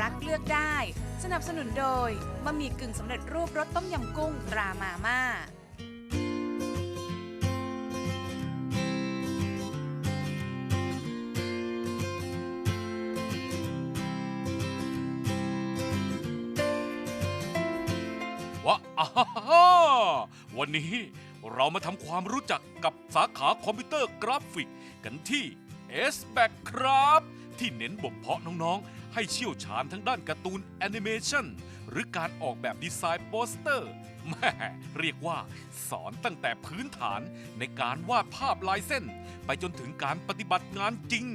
รักเลือกได้ สนับสนุนโดยบะหมี่กึ่งสำเร็จรูปรสต้มยำกุ้งตรามาม่าวะอ่าฮ่าฮ่าวันนี้เรามาทำความรู้จักกับสาขาคอมพิวเตอร์กราฟิกกันที่ s b a c ครับ ที่เน้นบ่มเพาะน้องๆ ให้เชี่ยวชาญทั้งด้านการ์ตูนแอนิเมชันหรือการออกแบบดีไซน์โปสเตอร์แม่เรียกว่า สอนตั้งแต่พื้นฐานในการวาดภาพลายเส้น ไปจนถึงการปฏิบัติงานจริง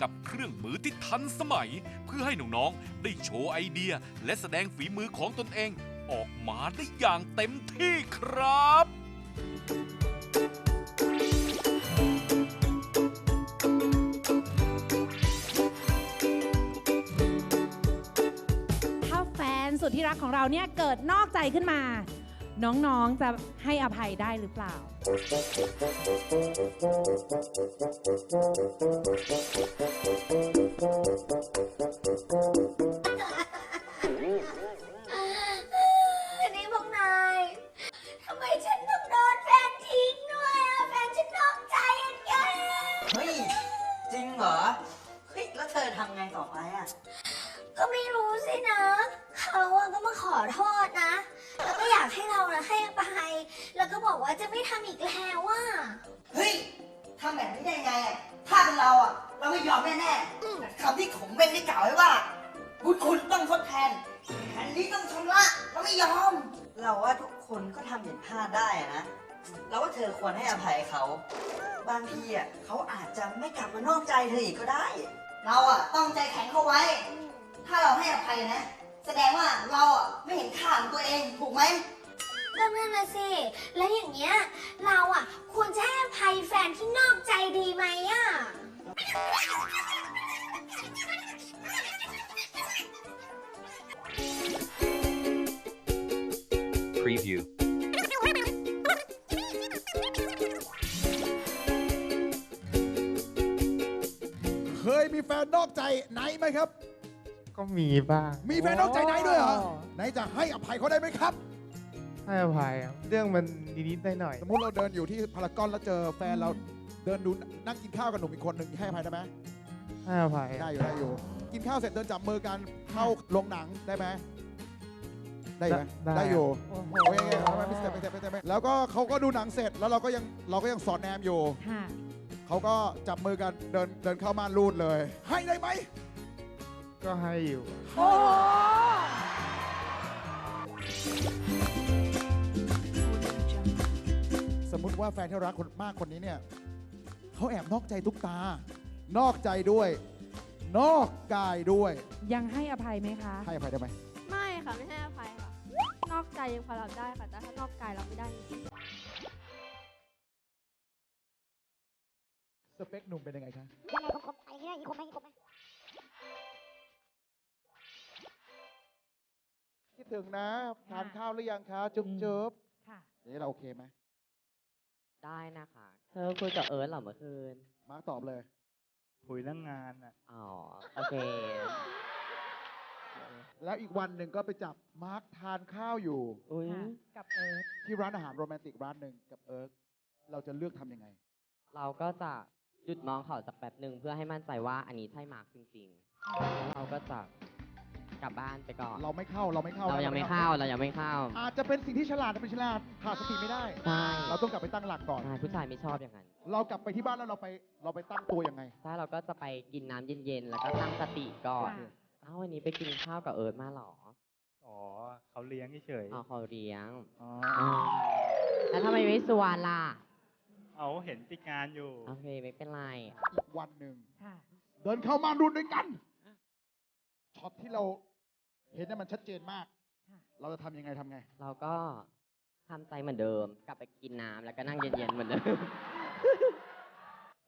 กับเครื่องมือที่ทันสมัย เพื่อให้น้องๆได้โชว์ไอเดีย และแสดงฝีมือของตนเอง ออกมาได้อย่างเต็มที่ครับ สุดที่รักของเราเนี่ยเกิดนอกใจขึ้นมา น้องๆจะให้อภัยได้หรือเปล่า แบบนี้ได้ไงอะถ้าเป็นเราอะ เราไม่ยอมแน่ๆแต่คำที่ผมเป็นได้กล่าวไว้ว่า บุญคุณต้องทดแทนแผ่นนี้ต้องชำระเราไม่ยอม เราว่าทุกคนก็ทำผิดพลาดได้อะนะ เราว่าเธอควรให้อภัยเขา บางทีอะเขาอาจจะไม่กลับมานอกใจเธออีกก็ได้ เราอะต้องใจแข็งเข้าไว้ ถ้าเราให้อภัยนะ แสดงว่าเราอะไม่เห็นค่าของตัวเองถูกไหมก็ นั่นนะสิ แล้วอย่างเงี้ยเราอะควรจะให้อภัยแฟนที่นอกใจดีไหมอะ Preview. เคยมีแฟนนอกใจไหนไหมครับ ก็มีบ้าง มีแฟนนอกใจไหนด้วยเหรอ ไหนจะให้อภัยเขาได้ไหมครับ ให้อภัยอะเรื่องมันนิดๆหน่อยสมมติเราเดินอยู่ที่พารากอนแล้วเจอแฟนเราเดินดูนั่งกินข้าวกับหนุ่มอีกคนหนึ่งให้อภัยได้ไหมๆให้อภัยได้อยู่ได้อยู่ กินข้าวเสร็จเดินจับมือกันเข้าโรงหนังได้ไหมได้ไหมได้อยู่ โอ้โห โอ้ยยังไงทำไมไม่เสร็จไม่เสร็จไม่เสร็จไม่แล้วก็เขาก็ดูหนังเสร็จแล้วเราก็ยังเราก็ยังสอนแนมอยู่ ค่ะ เขาก็จับมือกันเดินเดินเข้าม่านรูดเลย ให้ได้ไหม ก็ให้อยู่ โอ้โหส มมุติว่าแฟนที่เรารักคนมากคนนี้เนี่ยเขาแอบนอกใจทุกตา นอกใจด้วย นอกกายด้วย ยังให้อภัยไหมคะ ให้อภัยได้ไหมไม่ค่ะไม่ให้อภัยค่ะ นอกใจยังพอรับได้ค่ะ แต่ถ้านอกกายรับไม่ได้จริงสเปคหนุ่มเป็นยังไงคะยังไงคมๆอะไรเงี้ยคมไหมคมไหมคิดถึงนะทานข้าวหรือยังคะจุ๊บจุ๊บค่ะนี่เราโอเคไหม ได้นะคะ เธอคุยกับเอิร์ธเหรอเมื่อคืน มาร์คตอบเลย คุยเรื่องงานอะ อ๋อ โอเค แล้วอีกวันหนึ่งก็ไปจับมาร์คทานข้าวอยู่ อุ้ย ค่ะกับเอิร์ธที่ร้านอาหารโรแมนติกร้านหนึ่งกับเอิร์กเราจะเลือกทำยังไง เราก็จะหยุดมองเขาสักแป๊บหนึ่งเพื่อให้มั่นใจว่าอันนี้ใช่มาร์คจริงๆแล้วเราก็จะ กลับบ้านไปก่อน เราไม่เข้าเราไม่เข้าเรายังไม่เข้าเรายังไม่เข้าอาจจะเป็นสิ่งที่ฉลาดแต่เป็นฉลาดขาดสติไม่ได้ ใช่เราต้องกลับไปตั้งหลักก่อน ใช่ผู้ชายไม่ชอบอย่างนั้น เรากลับไปที่บ้านแล้วเราไปเราไปตั้งตัวยังไง ใช่เราก็จะไปกินน้ำเย็นๆ แล้วก็ตั้งสติก่อนค่ะเอ้าวันนี้ไปกินข้าวกับเอิร์ธมาเหรอ อ๋อเขาเลี้ยงเฉยอ๋อเขาเลี้ยงอ๋ออ๋อแล้วทำไมไม่สวนล่ะ เอาเห็นติดงานอยู่ โอเคไม่เป็นไร อีกวันหนึ่งค่ะเดินเข้ามาดูด้วยกันช็อตที่เรา เห็นเนี่ยมันชัดเจนมาก ค่ะ เราจะทำยังไงทำไง เราก็ทำใจเหมือนเดิม กลับไปกินน้ำแล้วก็นั่งเย็นๆเหมือนเดิม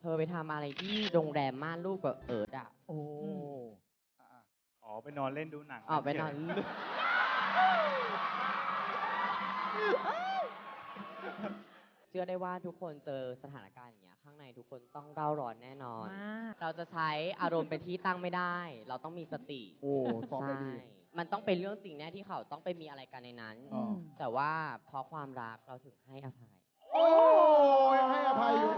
เธอไปทำอะไรที่โรงแรมม่านรูปกับเอิร์ดอะโอ้อือะอ๋อไปนอนเล่นดูหนังออกไปนอนชื่อได้ว่าทุกคนเจอสถานการณ์อย่างเงี้ย ข้างในทุกคนต้องเร่าร้อนแน่นอน มาก เราจะใช้อารมณ์เป็นที่ตั้งไม่ได้ เราต้องมีสติ โอ้ตอบได้ใช่ดี มันต้องเป็นเรื่องจริงแน่ที่เขาต้องไปมีอะไรกันในนั้น อ๋อ แต่ว่าเพราะความรักเราถึงให้อภัย โอ้ยให้อภัยอยู่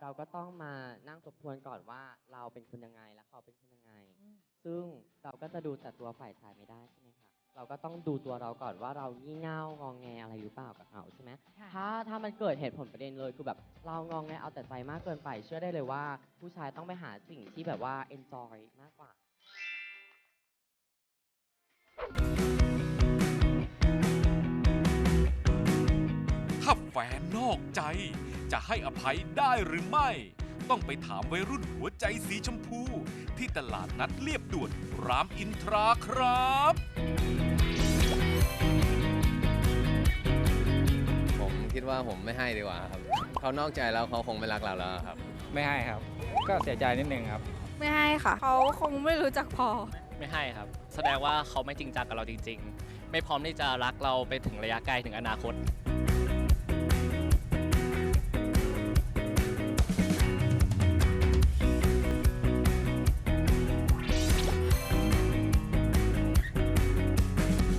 เราก็ต้องมานั่งทบทวนก่อนว่าเราเป็นคนยังไงและเขาเป็นคนยังไง ซึ่งเราก็จะดูแต่ตัวฝ่ายชายไม่ได้ใช่ไหมคะเราก็ต้องดูตัวเราก่อนว่าเรางี่เง่างองแงอะไรหรือเปล่ากับเขาใช่ไหมค่ะ ถ้าถ้ามันเกิดเหตุผลประเด็นเลยคือแบบเรางองแงเอาแต่ใจมากเกินไป เชื่อได้เลยว่า ผู้ชายต้องไปหาสิ่งที่แบบว่า enjoy มากกว่า ถ้าแฟนนอกใจ จะให้อภัยได้หรือไม่ ต้องไปถามวัยรุ่นหัวใจสีชมพู ที่ตลาดนัดเรียบด่วนรามอินทราครับผมคิดว่าผมไม่ให้ดีกว่าครับ เขานอกใจแล้วเขาคงไม่รักเราแล้วครับ ไม่ให้ครับ ก็เสียใจนิดนึงครับ ไม่ให้ค่ะ เขาคงไม่รู้จักพอ ไม่ให้ครับ แสดงว่าเขาไม่จริงจังกับเราจริง ๆ ไม่พร้อมที่จะรักเราไปถึงระยะไกลถึงอนาคต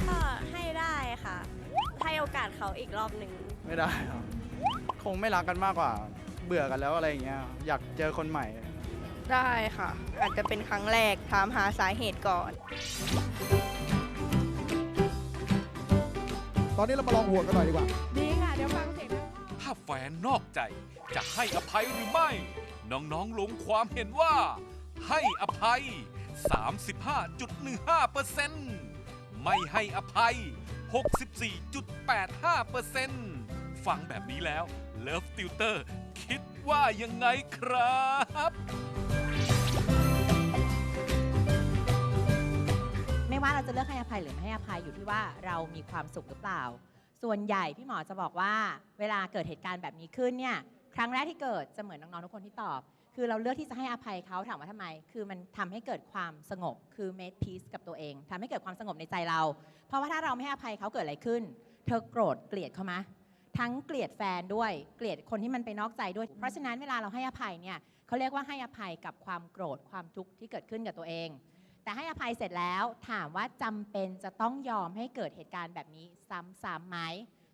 ก็ให้ได้ค่ะ ให้โอกาสเขาอีกรอบหนึ่ง ไม่ได้ครับ คงไม่รักกันมากกว่า เบื่อกันแล้วอะไรอย่างเงี้ย อยากเจอคนใหม่ ได้ค่ะ อาจจะเป็นครั้งแรกถามหาสาเหตุก่อน ตอนนี้เรามาลองห่วงกันหน่อยดีกว่า ดีค่ะ เดี๋ยวฟังเสียงทั้งถ้าแฟนนอกใจจะให้อภัยหรือไม่ น้องๆลงความเห็นว่า ให้อภัย 35.15%ไม่ให้อภัย 64.85%ฟังแบบนี้แล้ว Love Tutor คิดว่ายังไงครับ ว่าเราจะเลือกให้อภัยหรือไม่ให้อภัยอยู่ที่ว่าเรามีความสุขหรือเปล่า ส่วนใหญ่พี่หมอจะบอกว่า เวลาเกิดเหตุการณ์แบบนี้ขึ้นเนี่ยครั้งแรกที่เกิดจะเหมือนน้องๆทุกคนที่ตอบ คือเราเลือกที่จะให้อภัยเขาถามว่าทำไม คือมันทำให้เกิดความสงบคือ make peace กับตัวเองทำให้เกิดความสงบในใจเรา เพราะว่าถ้าเราไม่ให้อภัยเขาเกิดอะไรขึ้น เธอโกรธเกลียดเขาไหมทั้งเกลียดแฟนด้วยเกลียดคนที่มันไปนอกใจด้วย เพราะฉะนั้นเวลาเราให้อภัยเนี่ยเขาเรียกว่าให้อภัยกับความโกรธความทุกข์ที่เกิดขึ้นกับตัวเอง แต่ให้อภัยเสร็จแล้วถามว่าจำเป็นจะต้องยอมให้เกิดเหตุการณ์แบบนี้ซ้ำๆไหม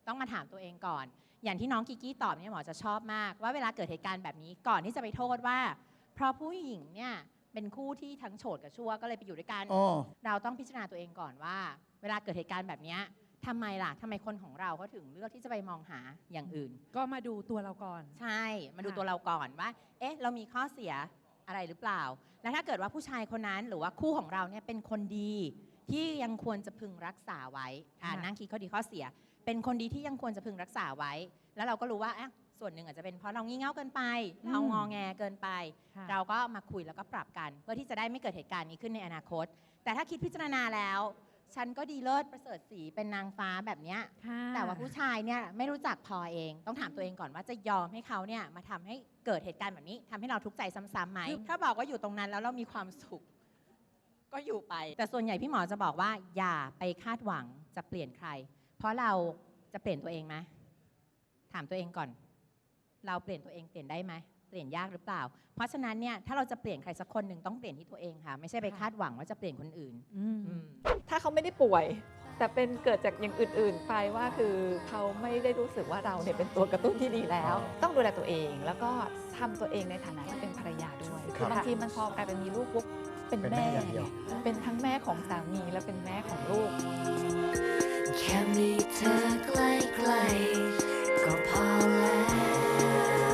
ต้องมาถามตัวเองก่อน อย่างที่น้องกิกกี้ตอบเนี่ยหมอจะชอบมาก ว่าเวลาเกิดเหตุการณ์แบบนี้ก่อนที่จะไปโทษว่า เพราะผู้หญิงเนี่ยเป็นคู่ที่ทั้งโฉดกับชั่วก็เลยไปอยู่ด้วยกันอ๋อเราต้องพิจารณาตัวเองก่อนว่า เวลาเกิดเหตุการณ์แบบเนี้ยทำไมล่ะทำไมคนของเราเขาถึงเลือกที่จะไปมองหาอย่างอื่น ก็มาดูตัวเราก่อน ใช่ มาดูค่ะตัวเราก่อนว่า เอ๊ะ เรามีข้อเสีย อะไรหรือเปล่า แล้วถ้าเกิดว่าผู้ชายคนนั้นหรือว่าคู่ของเราเนี่ยเป็นคนดีที่ยังควรจะพึงรักษาไว้อ่านั่งคิดข้อดีข้อเสีย เป็นคนดีที่ยังควรจะพึงรักษาไว้ แล้วเราก็รู้ว่าอะส่วนหนึ่งอาจจะเป็นเพราะเรางี่เง่าเกินไป เรางอแงเกินไปค่ะเราก็มาคุยแล้วก็ปรับกัน เพื่อที่จะได้ไม่เกิดเหตุการณ์นี้ขึ้นในอนาคต แต่ถ้าคิดพิจารณาแล้ว ฉันก็ดีเลิศประเสริฐสีเป็นนางฟ้าแบบเนี้ยค่ะแต่ว่าผู้ชายเนี่ยไม่รู้จักพอเอง ต้องถามตัวเองก่อนว่าจะยอมให้เขาเนี่ยมาทำให้เกิดเหตุการณ์แบบนี้ทำให้เราทุกข์ใจซ้ำๆไหมถ้าบอกว่าอยู่ตรงนั้นแล้วเรามีความสุข ก็อยู่ไป แต่ส่วนใหญ่พี่หมอจะบอกว่า อย่าไปคาดหวังจะเปลี่ยนใคร เพราะเราจะเปลี่ยนตัวเองไหมถามตัวเองก่อน เราเปลี่ยนตัวเองเปลี่ยนได้ไหม เปลี่ยนยากหรือเปล่า เพราะฉะนั้นเนี่ยถ้าเราจะเปลี่ยนใครสักคนหนึ่งต้องเปลี่ยนที่ตัวเองค่ะ ไม่ใช่ไปคาดหวังว่าจะเปลี่ยนคนอื่นถ้าเขาไม่ได้ป่วย แต่เป็นเกิดจากอย่างอื่น ๆ ไปว่าคือเขาไม่ได้รู้สึกว่าเราเนี่ยเป็นตัวกระตุ้นที่ดีแล้ว ต้องดูแลตัวเอง แล้วก็ทำตัวเองในฐานะที่เป็นภรรยาด้วยบางทีมันพอกลายเป็นมีลูกปุ๊บเป็นแม่เเป็นทั้งแม่ของสามีและเป็นแม่ของลูก แค่มีเธอใกล้ๆก็พอแล้ว